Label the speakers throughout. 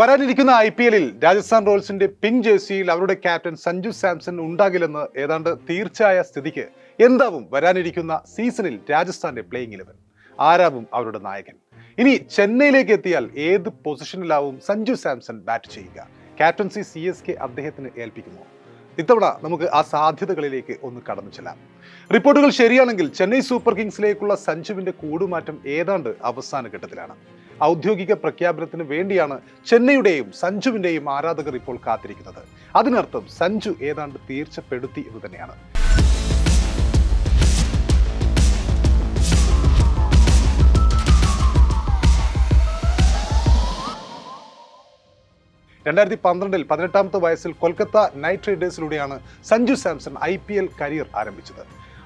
Speaker 1: വരാനിരിക്കുന്ന I P എല്ലിൽ Rajasthan റോയൽസിന്റെ pink ജേഴ്സിയിൽ അവരുടെ ക്യാപ്റ്റൻ സഞ്ജു സാംസൺ ഉണ്ടാകില്ലെന്ന് ഏതാണ്ട് തീർച്ചയായ സ്ഥിതിക്ക് എന്താവും വരാനിരിക്കുന്ന സീസണിൽ രാജസ്ഥാന്റെ പ്ലേയിങ് ഇലവൻ ആരാവും അവരുടെ നായകൻ? ഇനി ചെന്നൈയിലേക്ക് എത്തിയാൽ ഏത് പൊസിഷനിലാവും സഞ്ജു സാംസൺ ബാറ്റ് ചെയ്യുക? ക്യാപ്റ്റൻസി സി എസ് കെ അദ്ദേഹത്തിന് ഏൽപ്പിക്കുമോ? ഇത്തവണ നമുക്ക് ആ സാധ്യതകളിലേക്ക് ഒന്ന് കടന്നു ചെല്ലാം. റിപ്പോർട്ടുകൾ ശരിയാണെങ്കിൽ ചെന്നൈ സൂപ്പർ കിങ്സിലേക്കുള്ള സഞ്ജുവിന്റെ കൂടുമാറ്റം ഏതാണ്ട് അവസാന ഘട്ടത്തിലാണ്. ഔദ്യോഗിക പ്രഖ്യാപനത്തിന് വേണ്ടിയാണ് ചെന്നൈയുടെയും സഞ്ജുവിന്റെയും ആരാധകർ ഇപ്പോൾ കാത്തിരിക്കുന്നത്. അതിനർത്ഥം സഞ്ജു ഏതാണ്ട് തീർച്ചപ്പെടുത്തി എന്ന് തന്നെയാണ്. രണ്ടായിരത്തി പന്ത്രണ്ടിൽ പതിനെട്ടാമത്തെ വയസ്സിൽ കൊൽക്കത്ത നൈറ്റ് റൈഡേഴ്സിലൂടെയാണ് സഞ്ജു സാംസൺ ഐ കരിയർ ആരംഭിച്ചത്.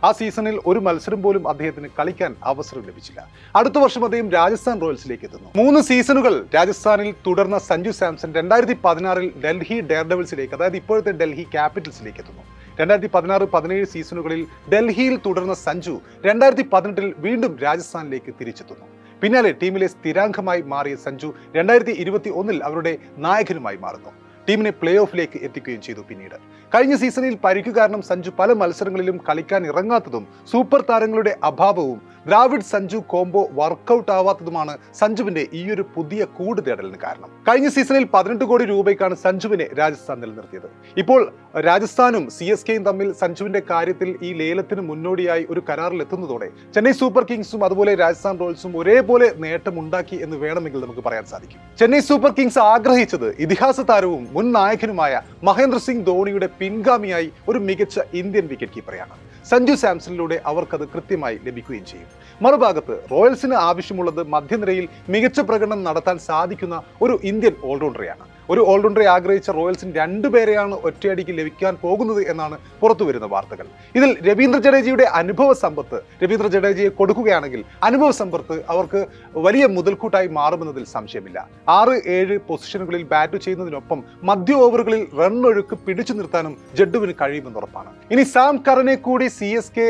Speaker 1: ആ സീസണിൽ ഒരു മത്സരം പോലും അദ്ദേഹത്തിന് കളിക്കാൻ അവസരം ലഭിച്ചില്ല. അടുത്ത വർഷം അദ്ദേഹം രാജസ്ഥാൻ റോയൽസിലേക്ക് എത്തുന്നു. മൂന്ന് സീസണുകൾ രാജസ്ഥാനിൽ തുടർന്ന സഞ്ജു സാംസൺ രണ്ടായിരത്തി പതിനാറിൽ ഡൽഹി ഡെയർഡെവിൾസിലേക്ക് അതായത് ഇപ്പോഴത്തെ ഡൽഹി ക്യാപിറ്റൽസിലേക്ക് എത്തുന്നു. രണ്ടായിരത്തി പതിനാറ് പതിനേഴ് സീസണുകളിൽ ഡൽഹിയിൽ തുടർന്ന സഞ്ജു രണ്ടായിരത്തി പതിനെട്ടിൽ വീണ്ടും രാജസ്ഥാനിലേക്ക് തിരിച്ചെത്തുന്നു. പിന്നാലെ ടീമിലെ സ്ഥിരാംഗമായി മാറിയ സഞ്ജു രണ്ടായിരത്തി ഇരുപത്തി ഒന്നിൽ അവരുടെ നായകനുമായി മാറുന്നു. ടീമിനെ പ്ലേ ഓഫിലേക്ക് എത്തിക്കുകയും ചെയ്തു പിന്നീട്. കഴിഞ്ഞ സീസണിൽ പരിക്കു കാരണം സഞ്ജു പല മത്സരങ്ങളിലും കളിക്കാൻ ഇറങ്ങാത്തതും സൂപ്പർ താരങ്ങളുടെ അഭാവവും ദ്രാവിഡ് സഞ്ജു കോംബോ വർക്കൗട്ട് ആവാത്തതുമാണ് സഞ്ജുവിന്റെ ഈ ഒരു പുതിയ കൂട് തേടലിന് കാരണം. കഴിഞ്ഞ സീസണിൽ പതിനെട്ട് കോടി രൂപയ്ക്കാണ് സഞ്ജുവിനെ രാജസ്ഥാൻ നിലനിർത്തിയത്. ഇപ്പോൾ രാജസ്ഥാനും സി എസ് കെയും തമ്മിൽ സഞ്ജുവിന്റെ കാര്യത്തിൽ ഈ ലേലത്തിന് മുന്നോടിയായി ഒരു കരാറിൽ എത്തുന്നതോടെ ചെന്നൈ സൂപ്പർ കിങ്സും അതുപോലെ രാജസ്ഥാൻ റോയൽസും ഒരേപോലെ നേട്ടമുണ്ടാക്കി എന്ന് വേണമെങ്കിൽ നമുക്ക് പറയാൻ സാധിക്കും. ചെന്നൈ സൂപ്പർ കിങ്സ് ആഗ്രഹിച്ചത് ഇതിഹാസ താരവും മുൻ നായകനുമായ മഹേന്ദ്ര സിംഗ് ധോണിയുടെ പിൻഗാമിയായി ഒരു മികച്ച ഇന്ത്യൻ വിക്കറ്റ് കീപ്പറാണ് സഞ്ജു സാംസണിലൂടെ അവർക്കത് കൃത്യമായി ലഭിക്കുകയും ചെയ്യും. മറുഭാഗത്ത് റോയൽസിന് ആവശ്യമുള്ളത് മധ്യനിരയിൽ മികച്ച പ്രകടനം നടത്താൻ സാധിക്കുന്ന ഒരു ഇന്ത്യൻ ഓൾറൗണ്ടറെയാണ്. ഒരു ഓൾറൗണ്ടറെ ആഗ്രഹിച്ച റോയൽസിന് രണ്ടുപേരെയാണ് ഒറ്റയടിക്ക് ലഭിക്കാൻ പോകുന്നത് എന്നാണ് പുറത്തു വരുന്ന വാർത്തകൾ. ഇതിൽ രവീന്ദ്ര ജഡേജയുടെ അനുഭവ സമ്പത്ത് രവീന്ദ്ര ജഡേജയെ കൊടുക്കുകയാണെങ്കിൽ അനുഭവ സമ്പത്ത് അവർക്ക് വലിയ മുതൽക്കൂട്ടായി മാറുമെന്നതിൽ സംശയമില്ല. ആറ് ഏഴ് പൊസിഷനുകളിൽ ബാറ്റ് ചെയ്യുന്നതിനൊപ്പം മധ്യ ഓവറുകളിൽ റൺ പിടിച്ചു നിർത്താനും ജഡ്ഡുവിന് കഴിയുമെന്ന് ഉറപ്പാണ് ഇനി സാം കറനെ കൂടി സി എസ് കെ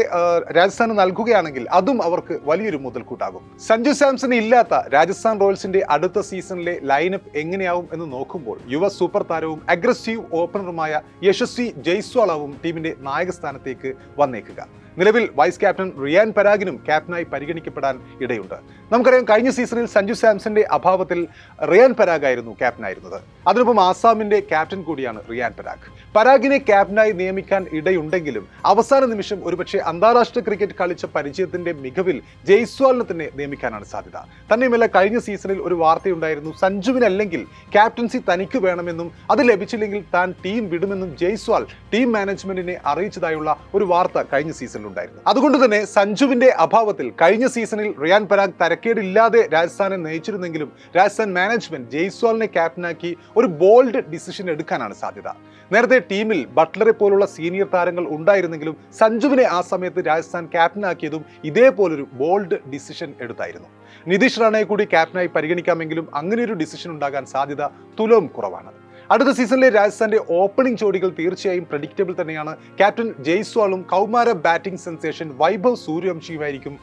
Speaker 1: രാജസ്ഥാന് നൽകുകയാണെങ്കിൽ അതും അവർക്ക് വലിയൊരു മുതൽക്കൂട്ടാകും. സഞ്ജു സാംസൺ ഇല്ലാത്ത രാജസ്ഥാൻ റോയൽസിന്റെ അടുത്ത സീസണിലെ ലൈനപ്പ് എങ്ങനെയാവും എന്ന് നോക്കുമ്പോൾ യുവ സൂപ്പർ താരവും അഗ്രസീവ് ഓപ്പണറുമായ യശസ്വി ജയ്സ്വാളാവും ടീമിന്റെ നായകസ്ഥാനത്തേക്ക് വന്നേക്കുക. നിലവിൽ വൈസ് ക്യാപ്റ്റൻ റിയാൻ പരാഗിനും ക്യാപ്റ്റനായി പരിഗണിക്കപ്പെടാൻ ഇടയുണ്ട്. നമുക്കറിയാം കഴിഞ്ഞ സീസണിൽ സഞ്ജു സാംസന്റെ അഭാവത്തിൽ റിയാൻ പരാഗ് ആയിരുന്നു ക്യാപ്റ്റനായിരുന്നത് അതിനൊപ്പം ആസാമിന്റെ ക്യാപ്റ്റൻ കൂടിയാണ് റിയാൻ പരാഗ്. പരാഗിനെ ക്യാപ്റ്റനായി നിയമിക്കാൻ ഇടയുണ്ടെങ്കിലും അവസാന നിമിഷം ഒരുപക്ഷെ അന്താരാഷ്ട്ര ക്രിക്കറ്റ് കളിച്ച പരിചയത്തിന്റെ മികവിൽ ജയ്സ്വാളിനെ തന്നെ നിയമിക്കാനാണ് സാധ്യത. തന്നെയുമല്ല കഴിഞ്ഞ സീസണിൽ ഒരു വാർത്തയുണ്ടായിരുന്നു സഞ്ജുവിനല്ലെങ്കിൽ ക്യാപ്റ്റൻസി തനിക്ക് വേണമെന്നും അത് ലഭിച്ചില്ലെങ്കിൽ താൻ ടീം വിടുമെന്നും ജയ്സ്വാൾ ടീം മാനേജ്മെന്റിനെ അറിയിച്ചതായുള്ള ഒരു വാർത്ത കഴിഞ്ഞ സീസണിൽ ഉണ്ടായിരുന്നു അതുകൊണ്ട് തന്നെ സഞ്ജുവിന്റെ അഭാവത്തിൽ കഴിഞ്ഞ സീസണിൽ റിയാൻ പരാഗ് തരക്കേടില്ലാതെ രാജസ്ഥാനെ നയിച്ചിരുന്നെങ്കിലും രാജസ്ഥാൻ മാനേജ്മെന്റ് ജയ്സ്വാളിനെ ക്യാപ്റ്റനാക്കി ഒരു ബോൾഡ് ഡിസിഷൻ എടുക്കാനാണ് സാധ്യത. നേരത്തെ ടീമിൽ ബട്ട്ലറെ പോലുള്ള സീനിയർ താരങ്ങൾ ഉണ്ടായിരുന്നെങ്കിലും സഞ്ജുവിനെ ആ സമയത്ത് രാജസ്ഥാൻ ക്യാപ്റ്റനാക്കിയതും ഇതേപോലൊരു ബോൾഡ് ഡിസിഷൻ എടുത്തായിരുന്നു. നിതീഷ് റാണയെ കൂടി ക്യാപ്റ്റനായി പരിഗണിക്കാമെങ്കിലും അങ്ങനെയൊരു ഡിസിഷൻ ഉണ്ടാകാൻ സാധ്യത തുലവും കുറവാണ്. അടുത്ത സീസണിലെ രാജസ്ഥാന്റെ ഓപ്പണിംഗ് ജോഡികൾ തീർച്ചയായും പ്രഡിക്റ്റബിൾ തന്നെയാണ്. ക്യാപ്റ്റൻ ജയ്സ്വാളും കൗമാര ബാറ്റിംഗ് സെൻസേഷൻ വൈഭവ് സൂര്യവംശിയുമായിരിക്കും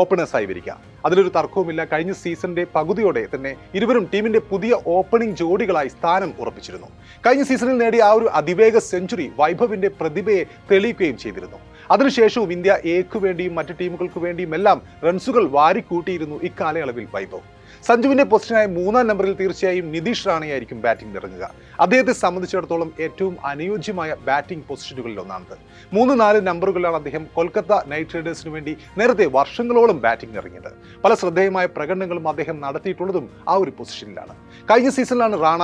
Speaker 1: ഓപ്പണേഴ്സായി വരിക. അതിലൊരു തർക്കവുമില്ല. കഴിഞ്ഞ സീസണിന്റെ പകുതിയോടെ തന്നെ ഇരുവരും ടീമിന്റെ പുതിയ ഓപ്പണിംഗ് ജോഡികളായി സ്ഥാനം ഉറപ്പിച്ചിരുന്നു. കഴിഞ്ഞ സീസണിൽ നേടിയ ആ ഒരു അതിവേഗ സെഞ്ചുറി വൈഭവിന്റെ പ്രതിഭയെ തെളിയിക്കുകയും ചെയ്തിരുന്നു. അതിനുശേഷവും ഇന്ത്യ എക്ക് വേണ്ടിയും മറ്റ് ടീമുകൾക്ക് വേണ്ടിയും എല്ലാം റൺസുകൾ വാരിക്കൂട്ടിയിരുന്നു ഇക്കാലയളവിൽ വൈഭവ് സഞ്ജുവിന്റെ പൊസിഷനായ മൂന്നാം നമ്പറിൽ തീർച്ചയായും നിതീഷ് റാണയായിരിക്കും ബാറ്റിംഗ് ഇറങ്ങുക അദ്ദേഹത്തെ സംബന്ധിച്ചിടത്തോളം ഏറ്റവും അനുയോജ്യമായ ബാറ്റിംഗ് പൊസിഷനുകളിൽ ഒന്നാണത്. മൂന്ന് നാല് നമ്പറുകളിലാണ് അദ്ദേഹം കൊൽക്കത്ത നൈറ്റ് റൈഡേഴ്സിന് വേണ്ടി നേരത്തെ വർഷങ്ങളോളം ബാറ്റിംഗ് ഇറങ്ങിയത്. പല ശ്രദ്ധേയമായ പ്രകടനങ്ങളും അദ്ദേഹം നടത്തിയിട്ടുള്ളതും ആ ഒരു പൊസിഷനിലാണ്. കഴിഞ്ഞ സീസണിലാണ് റാണ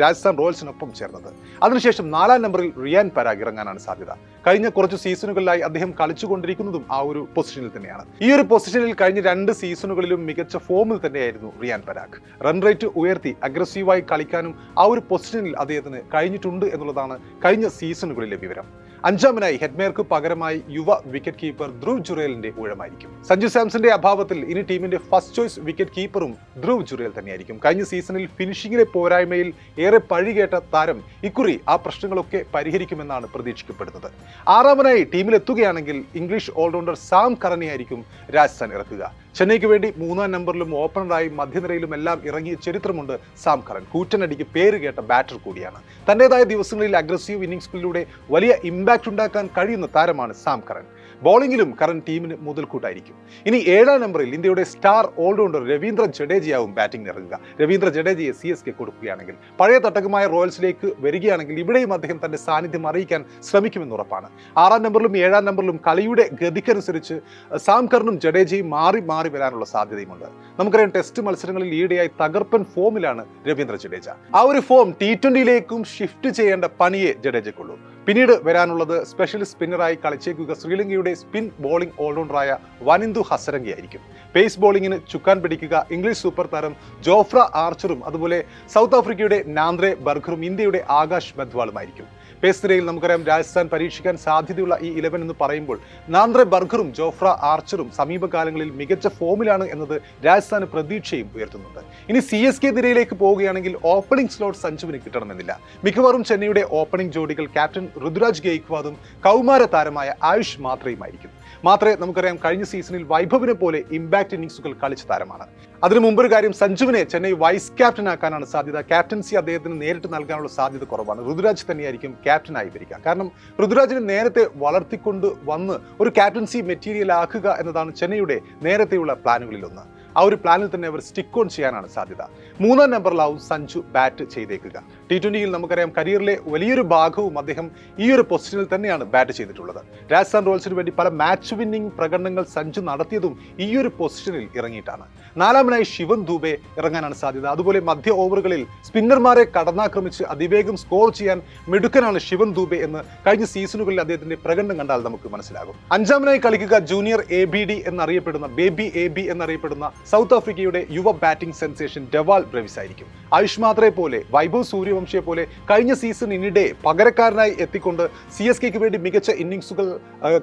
Speaker 1: രാജസ്ഥാൻ റോയൽസിനൊപ്പം ചേർന്നത്. അതിനുശേഷം നാലാം നമ്പറിൽ റിയാൻ പരാഗ് ഇറങ്ങാനാണ് സാധ്യത. കഴിഞ്ഞ കുറച്ച് സീസണുകളിലായി അദ്ദേഹം കളിച്ചുകൊണ്ടിരിക്കുന്നതും ആ ഒരു പൊസിഷനിൽ തന്നെയാണ്. ഈ ഒരു പൊസിഷനിൽ കഴിഞ്ഞ രണ്ട് സീസണുകളിലും മികച്ച ഫോമിൽ തന്നെയായിരുന്നു റിയാൻ പരാഗ്. റൺ റേറ്റ് ഉയർത്തി അഗ്രസീവായി കളിക്കാനും ആ ഒരു പൊസിഷനിൽ അദ്ദേഹത്തിന് കഴിഞ്ഞിട്ടുണ്ട് എന്നുള്ളതാണ് കഴിഞ്ഞ സീസണുകളിലെ വിവരം. അഞ്ചാമനായി ഹെഡ്മേർക്ക് പകരമായി യുവ വിക്കറ്റ് കീപ്പർ ധ്രുവ് ജുറേലിന്റെ ഊഴമായിരിക്കും. സഞ്ജു സാംസന്റെ അഭാവത്തിൽ ഇനി ടീമിന്റെ ഫസ്റ്റ് ചോയ്സ് വിക്കറ്റ് കീപ്പറും ധ്രുവ് ജുറേൽ തന്നെയായിരിക്കും. കഴിഞ്ഞ സീസണിൽ ഫിനിഷിംഗിലെ പോരായ്മയിൽ ഏറെ പഴികേട്ട താരം ഇക്കുറി ആ പ്രശ്നങ്ങളൊക്കെ പരിഹരിക്കുമെന്നാണ് പ്രതീക്ഷിക്കപ്പെടുന്നത്. ആറാമനായി ടീമിലെത്തുകയാണെങ്കിൽ ഇംഗ്ലീഷ് ഓൾറൗണ്ടർ സാം കറണിയായിരിക്കും രാജസ്ഥാൻ ഇറക്കുക. ചെന്നൈക്ക് വേണ്ടി മൂന്നാം നമ്പറിലും ഓപ്പണറായി മധ്യനിരയിലും എല്ലാം ഇറങ്ങിയ ചരിത്രമുണ്ട് സാം കറൻ കൂറ്റനടിക്ക് പേര് കേട്ട ബാറ്റർ കൂടിയാണ്. തന്റെതായ ദിവസങ്ങളിൽ അഗ്രസീവ് ഇന്നിംഗ്സുകളിലൂടെ വലിയ ഇമ്പാക്റ്റ് ഉണ്ടാക്കാൻ കഴിയുന്ന താരമാണ് സാം കറൻ ബോളിംഗിലും കറണ്ട് ടീമിന് മുതൽക്കൂട്ടായിരിക്കും. ഇനി ഏഴാം നമ്പറിൽ ഇന്ത്യയുടെ സ്റ്റാർ ഓൾറൗണ്ടർ രവീന്ദ്ര ജഡേജയാവും ബാറ്റിംഗ് ഇറങ്ങുക. രവീന്ദ്ര ജഡേജയെ സി എസ് കെ കൊടുക്കുകയാണെങ്കിൽ പഴയ തട്ടകമായ റോയൽസിലേക്ക് വരികയാണെങ്കിൽ ഇവിടെയും അദ്ദേഹം തന്റെ സാന്നിധ്യം അറിയിക്കാൻ ശ്രമിക്കുമെന്ന് ഉറപ്പാണ്. ആറാം നമ്പറിലും ഏഴാം നമ്പറിലും കളിയുടെ ഗതിക്കനുസരിച്ച് സാംകറിനും ജഡേജയും മാറി മാറി വരാനുള്ള സാധ്യതയുമുണ്ട്. നമുക്കറിയാം ടെസ്റ്റ് മത്സരങ്ങളിൽ ഈയിടെയായി തകർപ്പൻ ഫോമിലാണ് രവീന്ദ്ര ജഡേജ. ആ ഒരു ഫോം ടി ട്വന്റിയിലേക്കും ഷിഫ്റ്റ് ചെയ്യേണ്ട പണിയെ ജഡേജയ്ക്കുള്ളൂ. പിന്നീട് വരാനുള്ളത് സ്പെഷ്യൽ സ്പിന്നറായി കളിച്ചേക്കുക ശ്രീലങ്കയുടെ സ്പിൻ ബോളിംഗ് ഓൾറൗണ്ടറായ വനിന്ദു ഹസരംഗിയായിരിക്കും. പേസ് ബോളിങ്ങിന് ചുക്കാൻ പിടിക്കുക ഇംഗ്ലീഷ് സൂപ്പർ താരം ജോഫ്ര ആർച്ചറും അതുപോലെ സൗത്ത് ആഫ്രിക്കയുടെ നാന്ദ്രെ ബർഗറും ഇന്ത്യയുടെ ആകാശ് മെദ്വാളുമായിരിക്കും. പേസ് നിരയിൽ നമുക്കറിയാം രാജസ്ഥാൻ പരീക്ഷിക്കാൻ സാധ്യതയുള്ള ഈ ഇലവൻ എന്ന് പറയുമ്പോൾ നാന്ദ്രെ ബർഗറും ജോഫ്ര ആർച്ചറും സമീപകാലങ്ങളിൽ മികച്ച ഫോമിലാണ് എന്നത് രാജസ്ഥാന് പ്രതീക്ഷയും ഉയർത്തുന്നുണ്ട്. ഇനി സി എസ് കെ നിരയിലേക്ക് പോവുകയാണെങ്കിൽ ഓപ്പണിംഗ് സ്ലോട്ട് സഞ്ജുവിന് കിട്ടണമെന്നില്ല. മിക്കവാറും ചെന്നൈയുടെ ഓപ്പണിംഗ് ജോഡികൾ ക്യാപ്റ്റൻ ഋതുരാജ് ഗെയ്ക്വാദും കൗമാര താരമായ ആയുഷ് മാത്രയുമായിരിക്കും. മാത്രമേ നമുക്കറിയാം കഴിഞ്ഞ സീസണിൽ വൈഭവിനെ പോലെ ഇമ്പാക്ട് ഇന്നിങ്സുകൾ കളിച്ച താരമാണ്. അതിനു മുമ്പൊരു കാര്യം സഞ്ജുവിനെ ചെന്നൈ വൈസ് ക്യാപ്റ്റൻ ആക്കാനാണ് സാധ്യത. ക്യാപ്റ്റൻസി അദ്ദേഹത്തിന് നേരിട്ട് നൽകാനുള്ള സാധ്യത കുറവാണ്. ഋതുരാജ് തന്നെയായിരിക്കും ക്യാപ്റ്റനായി വരിക. കാരണം ഋതുരാജിനെ നേരത്തെ വളർത്തിക്കൊണ്ട് വന്ന് ഒരു ക്യാപ്റ്റൻസി മെറ്റീരിയൽ ആക്കുക എന്നതാണ് ചെന്നൈയുടെ നേരത്തെയുള്ള പ്ലാനുകളിൽ ഒന്ന് ആ ഒരു പ്ലാനിൽ തന്നെ അവർ സ്റ്റിക്ക് ഓൺ ചെയ്യാനാണ് സാധ്യത. മൂന്നാം നമ്പറിലാവും സഞ്ജു ബാറ്റ് ചെയ്തേക്കുക. ടി ട്വന്റിയിൽ നമുക്കറിയാം കരിയറിലെ വലിയൊരു ഭാഗവും അദ്ദേഹം ഈ ഒരു പൊസിഷനിൽ തന്നെയാണ് ബാറ്റ് ചെയ്തിട്ടുള്ളത്. രാജസ്ഥാൻ റോയൽസിന് വേണ്ടി പല മാച്ച് വിന്നിംഗ് പ്രകടനങ്ങൾ സഞ്ജു നടത്തിയതും ഈ ഒരു പൊസിഷനിൽ ഇറങ്ങിയിട്ടാണ്. നാലാമനായി ശിവൻ ദൂബെ ഇറങ്ങാനാണ് സാധ്യത. അതുപോലെ മധ്യ ഓവറുകളിൽ സ്പിന്നർമാരെ കടന്നാക്രമിച്ച് അതിവേഗം സ്കോർ ചെയ്യാൻ മിടുക്കനാണ് ശിവൻ ദൂബെ എന്ന് കഴിഞ്ഞ സീസണുകളിൽ അദ്ദേഹത്തിന്റെ പ്രകടനം കണ്ടാൽ നമുക്ക് മനസ്സിലാകും. അഞ്ചാമനായി കളിക്കുക ജൂനിയർ എ ബി ഡി എന്നറിയപ്പെടുന്ന ബേബി എ ബി എന്നറിയപ്പെടുന്ന സൗത്ത് ആഫ്രിക്കയുടെ യുവ ബാറ്റിംഗ് സെൻസേഷൻ ഡെവാൾ ബ്രവിസ് ആയിരിക്കും. ആയുഷ് മാത്രയെ പോലെ വൈഭവ് സൂര്യവംശിയെ പോലെ കഴിഞ്ഞ സീസണിനിടെ പകരക്കാരനായി എത്തിക്കൊണ്ട് സി എസ് കെക്ക് വേണ്ടി മികച്ച ഇന്നിംഗ്സുകൾ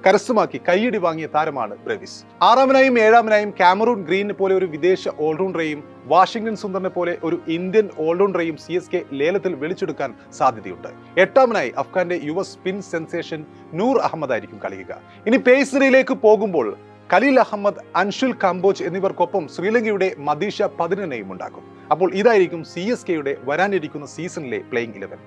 Speaker 1: കരസ്ഥമാക്കി കൈയടി വാങ്ങിയ താരമാണ് ബ്രവിസ്. ആറാമനായും ഏഴാമനായും കാമറൂൺ ഗ്രീനെ പോലെ ഒരു വിദേശ ഓൾറൗണ്ടറെയും വാഷിംഗ്ടൺ സുന്ദറിനെ പോലെ ഒരു ഇന്ത്യൻ ഓൾറൗണ്ടറെയും സി എസ് കെ ലേലത്തിൽ വിളിച്ചെടുക്കാൻ സാധ്യതയുണ്ട്. എട്ടാമനായി അഫ്ഗാന്റെ യുവ സ്പിൻ സെൻസേഷൻ നൂർ അഹമ്മദ് ആയിരിക്കും കളിക്കുക. ഇനി പേസറിയിലേക്ക് പോകുമ്പോൾ ഖലീൽ അഹമ്മദ് അൻഷുൽ കംബോജ് എന്നിവർക്കൊപ്പം ശ്രീലങ്കയുടെ മദീഷ പതിനെയും ഉണ്ടാക്കും. അപ്പോൾ ഇതായിരിക്കും സി എസ് കെയുടെ വരാനിരിക്കുന്ന സീസണിലെ പ്ലേയിങ് ഇലവൻ